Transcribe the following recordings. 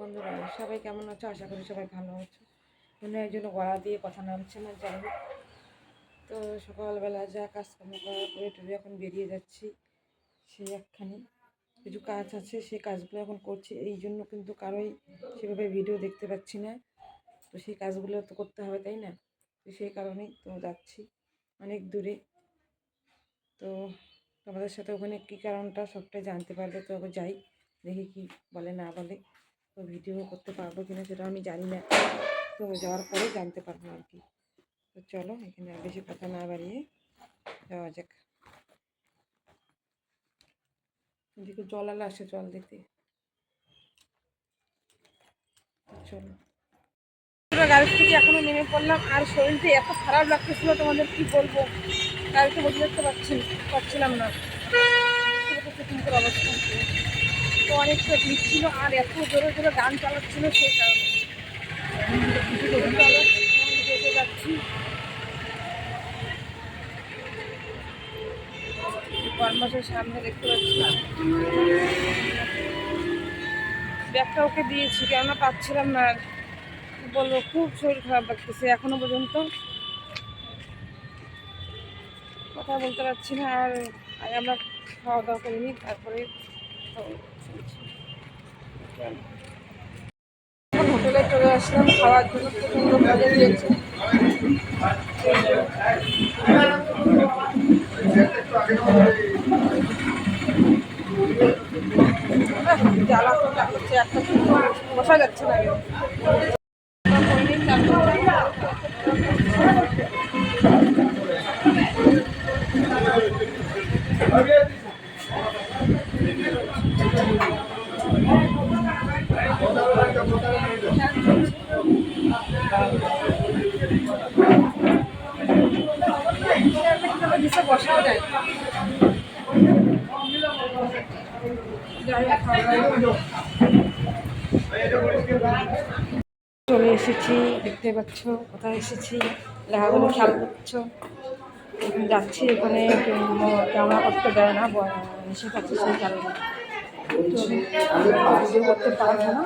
বন্ধুরা, সবাই কেমন আছো? আশা করি সবাই ভালো আছো। মনে হয় জন্য গলা দিয়ে কথা নামছে না যাই হোক। তো সকালবেলা যা কাজকর্ম করার পরে টুরে এখন বেরিয়ে যাচ্ছি সেই একখানি কিছু কাজ আছে সেই কাজগুলো এখন করছি। এই জন্য কিন্তু কারোই সেভাবে ভিডিও দেখতে পাচ্ছি না। তো সেই কাজগুলো তো করতে হবে, তাই না? তো সেই কারণেই তো যাচ্ছি অনেক দূরে। তো তোমাদের সাথে ওখানে কী কারণটা সবটাই জানতে পারবে তো যাই, দেখি কি বলে না বলে। তো ভিডিও করতে পারব কিনা সেটা আমি জানি না। তো যাওয়ার পরে জানতে পারব আর কি। তো চলো, এখানে আর বেশি কথা না বাড়িয়ে যাওয়া যাক। এদিকে জল আলা আসে জল দিতে। চলো। গাড়ি থেকে এখনও নেমে পড়লাম, আর শরীরটা এত খারাপ লাগতেছিল তোমাদের কি বলব? গাড়িতে বসে দেখতে পাচ্ছি পারছিলাম না কিন্তু অবস্থা তো অনেকটা ভিড় ছিল, আর এত জোরে জোরে গান চালাচ্ছিল সেই কারণে। যেতে যাচ্ছি সামনে দেখতে পাচ্ছি ব্যাগটা ওকে দিয়েছি, কেননা পাচ্ছিলাম না। বলব, খুব শরীর খারাপ লাগতেছে এখনও পর্যন্ত। কথা বলতে পারছি না, আর আমরা খাওয়া দাওয়া করিনি, তারপরে হোটেলে চলে আসলাম খাওয়ার জন্য প্রচণ্ড মজা দিয়েছে আহ, জ্বালা তো লাগছে একটা বসা যাচ্ছে না। চলে এসেছি, দেখতে পাচ্ছ, কোথায় এসেছি, লেখাগুলো খেয়াল করছ। যাচ্ছি এখানে ক্যামেরা করতে দেয় না নিষেধ আছে সেই কারণে। ভিডিও করতে পারব না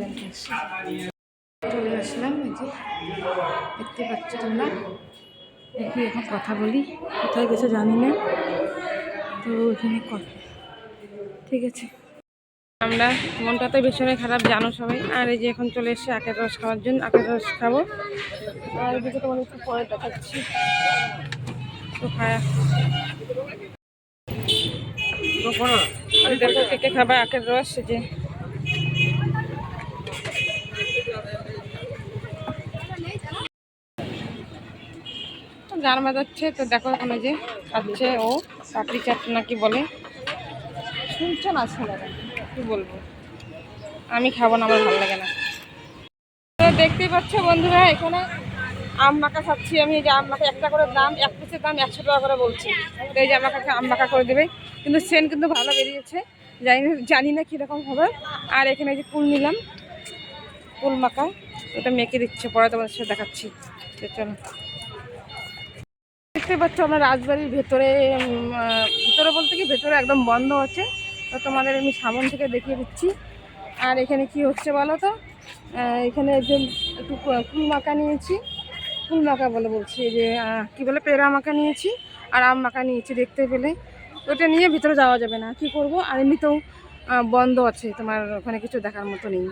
দেখতে চলে আসলাম এই যে দেখতে পাচ্ছ তোমরা দেখি এখন কথা বলি কোথায় গেছে জানি না তো ওইখানে কথা ঠিক আছে আমরা মনটা তো ভীষণই খারাপ, জানো সবাই। আর এই যে এখন চলে এসেছি আখের রস খাওয়ার জন্য, আখের রস খাব। আর এদিকে তোমার একটু পরে দেখাচ্ছি তো খায়া। দেখো কে কে খাবে, আখের রস যে। গান বাজাচ্ছে, তো দেখো ওখানে যে খাচ্ছে ও, পাপড়ি চাট নাকি বলে? শুনছো না ছেলেরা কি বলব? আমি খাব না, আমার ভালো লাগে না। দেখতেই পাচ্ছ বন্ধুরা, এখানে আম মাখা খাচ্ছি আমি এই যে আম মাখা একটা করে দাম, এক পিসের দাম একশো টাকা করে বলছি। তো এই যে আম মাখাকে আম মাখা করে দেবে। কিন্তু সেন কিন্তু ভালো বেরিয়েছে। জানি না জানি না কীরকম হবে। আর এখানে যে কুল নিলাম কুল মাখা, ওটা মেখে দিচ্ছে। পরে তোমাদের সাথে দেখাচ্ছি। চলো। দেখতে পাচ্ছ আমরা রাজবাড়ির ভেতরে ভেতরে বলতে কি, ভেতরে একদম বন্ধ আছে। তো তোমাদের আমি সামন থেকে দেখিয়ে দিচ্ছি। আর এখানে কি হচ্ছে বলো তো? এখানে যে একটু কুল মাখা নিয়েছি। কুল মাখা বলে বলছি যে কি বলে পেড়া মাখা নিয়েছি, আর আম মাখা নিয়েছি দেখতে পেলে। ওটা নিয়ে ভিতরে যাওয়া যাবে না, কি করব? আর এমনিতেও বন্ধ আছে, তোমার ওখানে কিছু দেখার মতো নেই।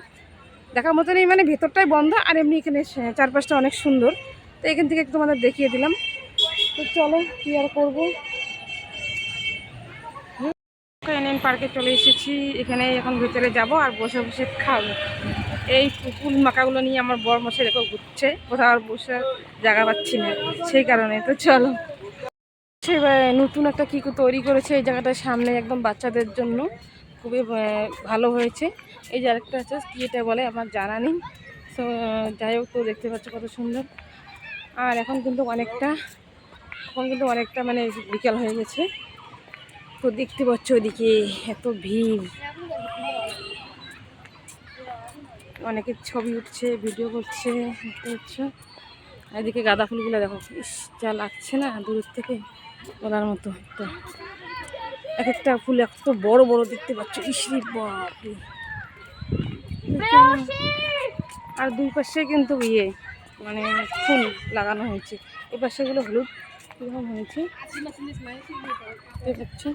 দেখার মতো নেই মানে ভেতরটাই বন্ধ, আর এমনি এখানে চারপাশটা অনেক সুন্দর। তো এখান থেকে তোমাদের দেখিয়ে দিলাম। তো চলো, কি আর করব? এনএন পার্কে চলে এসেছি, এখানে এখন ভেতরে যাব আর বসে বসে খাব। এই ফুল মাকাগুলো নিয়ে আমার বর মশাই দেখো ঘুরছে। কোথাও আর বসে জায়গা পাচ্ছি না। সেই কারণে তো চলো। সে নতুন একটা কী তৈরি করেছে এই জায়গাটার সামনে একদম বাচ্চাদের জন্য। খুবই ভালো হয়েছে। এই যে আরেকটা আছে, কী এটা বলে আমার জানা নেই। তো যাই হোক, তো দেখতে পাচ্ছ কত সুন্দর। আর এখন কিন্তু অনেকটা, এখন কিন্তু অনেকটা মানে বিকাল হয়ে গেছে। তো দেখতে পাচ্ছ ওদিকে এত ভিড়। অনেকে ছবি উঠছে ভিডিও করছে, দেখতে পাচ্ছ? এদিকে গাঁদা ফুলগুলো দেখো, ইস, যা লাগছে না দূরের থেকে বলার মতো একটা। এক একটা ফুল এত বড় বড় দেখতে পাচ্ছ ইসরি বাপরে। আর দুই পাশে কিন্তু ইয়ে মানে ফুল লাগানো হয়েছে। এই পাশেগুলো হলুদ কীরকম হয়েছে। দেখতে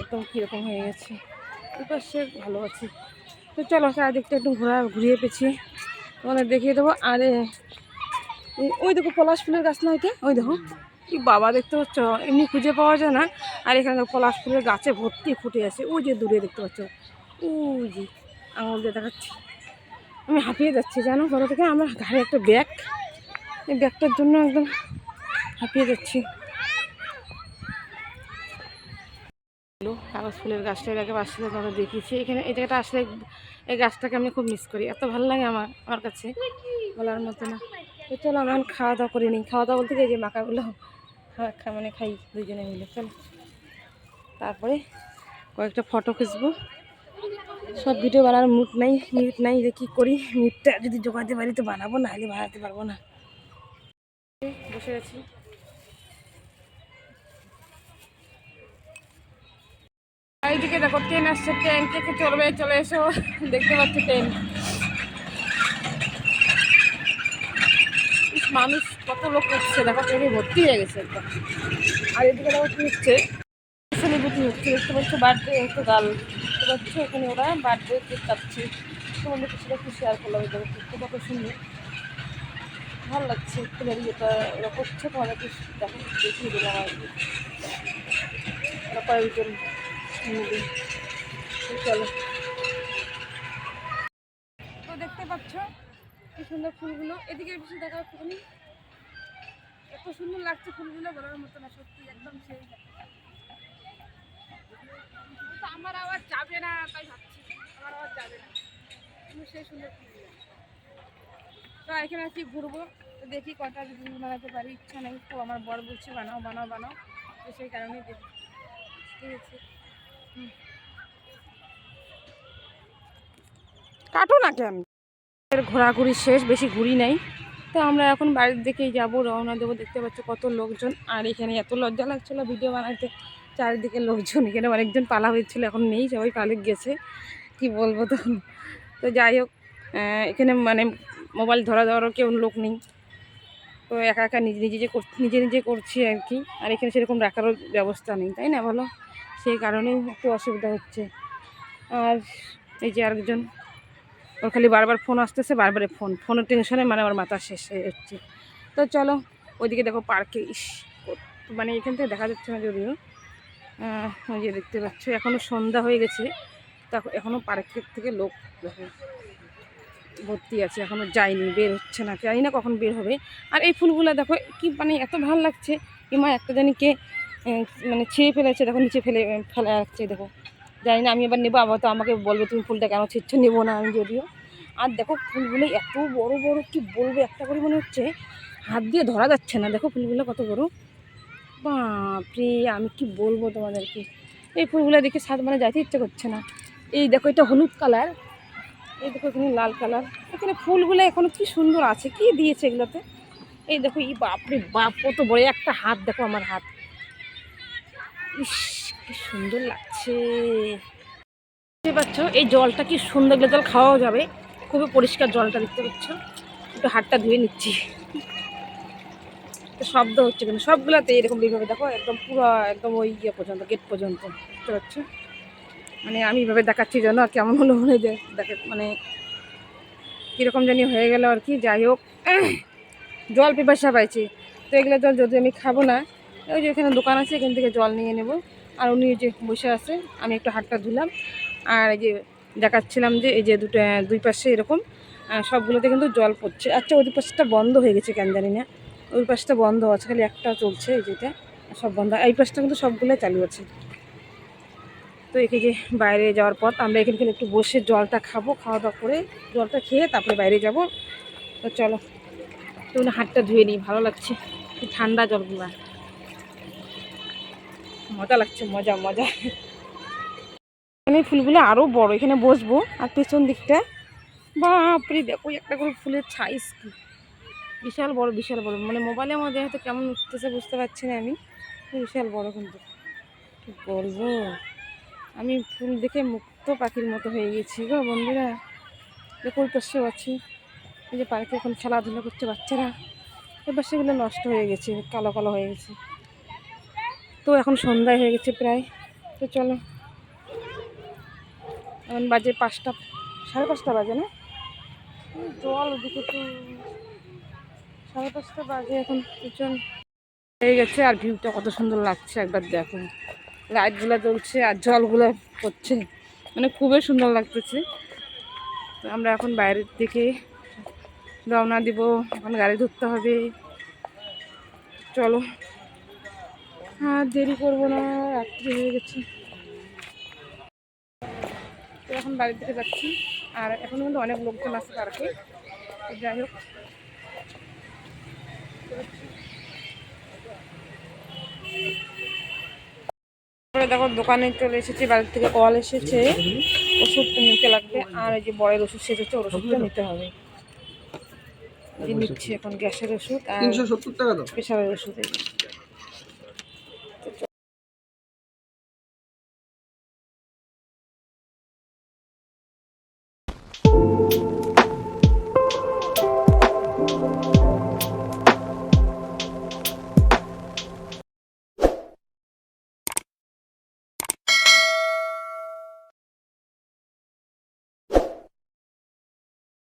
একদম কীরকম হয়ে গেছে। এই পাশে ভালো আছে। তো চলো চারিদিকটা একটু ঘোরা ঘুরিয়ে পেছিয়ে তোমাদের দেখিয়ে দেবো। আরে ওই দেখো পলাশ ফুলের গাছ না এটা? ওই দেখো। কি বাবা দেখতে পাচ্ছ? এমনি খুঁজে পাওয়া যায় না। আর এখানে পলাশ ফুলের গাছে ভর্তি ফুটে আছে। ওই যে দূরে দেখতে পাচ্ছ। ওই যে আঙুল দিয়ে দেখাচ্ছি। আমি হাঁপিয়ে যাচ্ছি, জানো? ঘরে থেকে আমার ঘাড়ে একটা ব্যাগ। এই ব্যাগটার জন্য একদম হাঁপিয়ে যাচ্ছি হলো কাগজ ফুলের গাছটা এর আগে আসলে ধরো দেখিয়েছি। এখানে এই জায়গাটা আসলে এই গাছটাকে আমি খুব মিস করি। এত ভালো লাগে আমার আমার কাছে বলার মতো না। তো চলো এখন খাওয়া দাওয়া করে নিই। খাওয়া দাওয়া বলতে এই যে মাখাগুলো খা- খা- মানে খাই দুজনে মিলে। চলো। তারপরে কয়েকটা ফটো খুঁজবো। সব ভিডিও বানানোর মুড নাই মিট নাই যে কী করি। মিটটা যদি জোগাতে পারি তো বানাবো না হলে বানাতে পারব না। বসে আছি। এইদিকে দেখো ট্রেন আসছে ট্রেন থেকে চলবে, চলে এসো। দেখতে পাচ্ছি ট্রেন মানুষ কত লোক উঠছে, দেখো ট্রেনে ভর্তি হয়ে গেছে আর এদিকে দেখো কি হচ্ছে সেলিব্রিটি হচ্ছে, দেখতে পাচ্ছ বার্থডে হচ্ছে গাল দেখতে পাচ্ছ এখানে ওরা বার্থডে কেক কাটছে। তোমাদের কিছুটা একটু শেয়ার করলাম এই দেখো কেকটা কত সুন্দর ভালো লাগছে একটু বেরিয়ে এটা ওরা করছে, তোমাদেরকে দেখো দেখিয়ে দিলাম আর কি। ওরা কয়েকজন তো দেখতে পাচ্ছ কি সুন্দর ফুলগুলো। এদিকে বেশি দেখা একটুখানি। এত সুন্দর লাগছে ফুলগুলো বলার মতো না, সত্যি একদম সেই আমার আবার যাবে না, তাই ভাবছি। আমার আবার যাবে না। কিন্তু সেই সুন্দর ফুলগুলো। তো এখানে আজকে ঘুরবো। তো দেখি কটা যদি বানাতে পারি। ইচ্ছা নেই তো আমার বর বলছে, বানাও বানাও বানাও। তো সেই কারণেই দেখি। ঠিক আছে। কাটো না কেন? ঘোরাঘুরি শেষ, বেশি ঘুরি নাই। তো আমরা এখন বাড়ির দিকেই যাব, রওনা দেবো। দেখতে পাচ্ছ কত লোকজন। আর এখানে এত লজ্জা লাগছিল ভিডিও বানাতে। চারিদিকে লোকজন, এখানে অনেকজন পালা হয়েছিল, এখন নেই, সবাই পালে গেছে। কি বলব তো? তো যাই হোক এখানে মানে মোবাইল ধরা দেওয়ারও কেউ লোক নেই। তো একা একা নিজে নিজে যে নিজে নিজে করছি আর কি। আর এখানে সেরকম রাখারও ব্যবস্থা নেই, তাই না বলো? সেই কারণেই একটু অসুবিধা হচ্ছে। আর এই যে আরেকজন, ওর খালি বারবার ফোন আসতেছে, বারবারে ফোন ফোনের টেনশনে মানে আমার মাথা শেষ হয়ে যাচ্ছে। তো চলো, ওইদিকে দেখো পার্কে ইস মানে এখান থেকে দেখা যাচ্ছে না যদিও। ওই যে দেখতে পাচ্ছ এখনও সন্ধ্যা হয়ে গেছে। তখন এখনও পার্কের থেকে লোক দেখো, ভর্তি আছে এখনও যায়নি, বের হচ্ছে না, জানি না কখন বের হবে। আর এই ফুলগুলো দেখো, কি মানে এত ভালো লাগছে। ইমা, একটা জানি কে মানে ছিঁড়ে ফেলেছে, দেখো, নিচে ফেলে ফেলে রাখছে দেখো। জানি না, আমি এবার নেব, আবার তো আমাকে বলবে, তুমি ফুলটা কেন ছিঁড়ছো? নেব না আমি যদিও। আর দেখো, ফুলগুলো এত বড় বড়, কি বলব, একটা করে মনে হচ্ছে হাত দিয়ে ধরা যাচ্ছে না। দেখো, ফুলগুলো কত বড়। বাপরে, আমি কি বলব তোমাদেরকে? এই ফুলগুলো দেখে সাত মানে যাইতে ইচ্ছে করছে না। এই দেখো, এটা হলুদ কালার। এই দেখো, এখানে লাল কালার। এখানে ফুলগুলো এখনও কি সুন্দর আছে, কি দিয়েছে এগুলোতে? এই দেখো এই বাপরে বাপ, কত বড় একটা হাত, দেখো আমার হাত। ইস, কি সুন্দর লাগছে। দেখতে পাচ্ছ, এই জলটা কি সুন্দর জল খাওয়াও যাবে? খুবই পরিষ্কার জলটা দেখতে পাচ্ছ। একটু হাতটা ধুয়ে নিচ্ছি। শব্দ হচ্ছে কিন্তু সবগুলোতে এরকম এইভাবে দেখো, একদম পুরো, একদম ওই ইয়ে পর্যন্ত গেট পর্যন্ত। দেখতে পাচ্ছ? মানে আমি এইভাবে দেখাচ্ছি যেন আর কেমন হলো মনে দেখে মানে কীরকম জানি হয়ে গেল আর কি, যাই হোক। জল পিপাসা পাইছি। তো এগুলো জল যদি আমি খাব না ওই যে এখানে দোকান আছে, এখান থেকে জল নিয়ে নেব। আর উনি যে বসে আছে, আমি একটু হাতটা ধুলাম। আর এই যে দেখাচ্ছিলাম যে এই যে দুটো, দুই পাশে এরকম সবগুলোতে কিন্তু জল পড়ছে। আচ্ছা ওই পাশটা বন্ধ হয়ে গেছে কেন জানি না। ওই পাশটা বন্ধ আছে, খালি একটা চলছে এই যেটা, সব বন্ধ। এই পাশটা কিন্তু সবগুলো চালু আছে। তো এখানে যে বাইরে যাওয়ার পর আমরা এখানে খালি একটু বসে জলটা খাব, খাওয়া দাওয়া করে জলটা খেয়ে তারপরে বাইরে যাব। তো চলো তো হাতটা ধুয়ে নিই, ভালো লাগছে। ঠান্ডা জলগুলা। মজা লাগছে, মজা মজা। এখানে ফুলগুলো আরও বড়, এখানে বসবো, আর পেছন দিকটা। বাপরে, দেখো, একটা করে ফুলের সাইজ কি। বিশাল বড় বিশাল বড়। মানে মোবাইলের মধ্যে হয়তো কেমন উঠতেছে বুঝতে পারছি না আমি বিশাল বড় কিন্তু। কি বলব আমি ফুল দেখে মুক্ত পাখির মতো হয়ে গেছি গো বন্ধুরা। দেখো ওই পাশেও আছে। এই যে পার্কে এখন খেলাধুলা করছে বাচ্চারা। এবার সেগুলো নষ্ট হয়ে গেছে, কালো কালো হয়ে গেছে। তো এখন সন্ধ্যায় হয়ে গেছে প্রায়। তো চলো। এখন বাজে পাঁচটা, সাড়ে পাঁচটা বাজে না? জল ওদিকে তো সাড়ে পাঁচটা বাজে এখন প্রচুর হয়ে গেছে আর ভিউটা কত সুন্দর লাগছে, একবার দেখো। লাইটগুলো জ্বলছে আর জলগুলো পড়ছে। মানে খুবই সুন্দর লাগতেছে। তো আমরা এখন বাইরের দিকে রওনা দিব, এখন গাড়ি ধরতে হবে। চলো। আর দেরি করব না রাত্রি হয়ে গেছে। তো এখন বাড়ির দিকে যাচ্ছি। আর এখন কিন্তু অনেক লোকজন আছে পার্কে। তো যাই হোক। দেখো দোকানে চলে এসেছি বাড়ির থেকে কল এসেছে। ওষুধ নিতে লাগবে। আর এই যে বড়ের ওষুধ শেষ হচ্ছে ওর ওষুধটা নিতে হবে। নিচ্ছি এখন গ্যাসের ওষুধ আর প্রেশারের ওষুধ এই যে।